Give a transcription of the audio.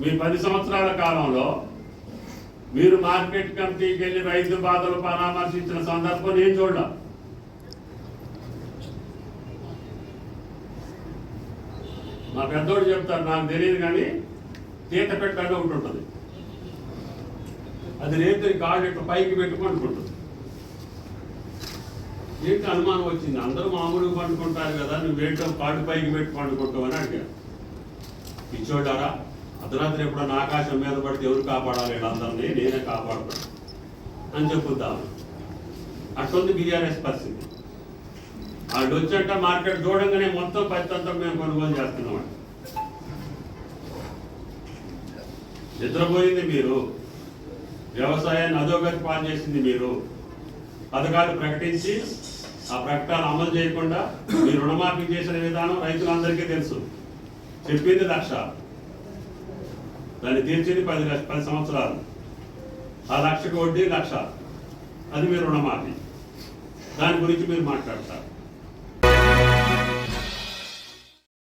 మీ పది సంవత్సరాల కాలంలో మీరు మార్కెట్ కమిటీకి వెళ్ళి రైతు బాధలు పరామర్శించిన సందర్భం నేను చూడడం మా పెద్దోడు చెప్తారు నాకు తెలియదు కానీ తీత పెట్టాలి ఒకటి ఉంటుంది. అది రేతుని కాళ్ళు ఇట్లా పైకి పెట్టుకుంటుంటుంది అనుకుంటుంది ఏంటి అనుమానం వచ్చింది? అందరూ మామూలుగా పండుకుంటారు కదా నువ్వేంటో కాళ్ళు పైకి పెట్టి పండుకుంటావు అని అడిగారు. ఇచ్చోడారా అర్ధరాత్రి ఎప్పుడన్నా ఆకాశం మీద పడితే ఎవరు కాపాడాలి? వీళ్ళందరినీ నేనే కాపాడుతాను అని చెప్పుద్దాం. అటువంటి బీఆర్ఎస్ పరిస్థితి. వాళ్ళు వచ్చాక మార్కెట్ చూడంగానే మొత్తం పత్తంతా మేము కొనుగోలు చేస్తున్నాం. నిద్రపోయింది మీరు. వ్యవసాయాన్ని అధోగతి పాలు చేసింది మీరు. పథకాలు ప్రకటించి ఆ ప్రకటనలు అమలు చేయకుండా మీ రుణమాఫీ చేసిన విధానం రైతులందరికీ తెలుసు. చెప్పింది లక్ష. దాన్ని తీర్చింది పది లక్ష పది సంవత్సరాలు. ఆ లక్షకు వడ్డీ లక్ష. అది మీ రుణమాఫీ. దాని గురించి మీరు మాట్లాడతారు.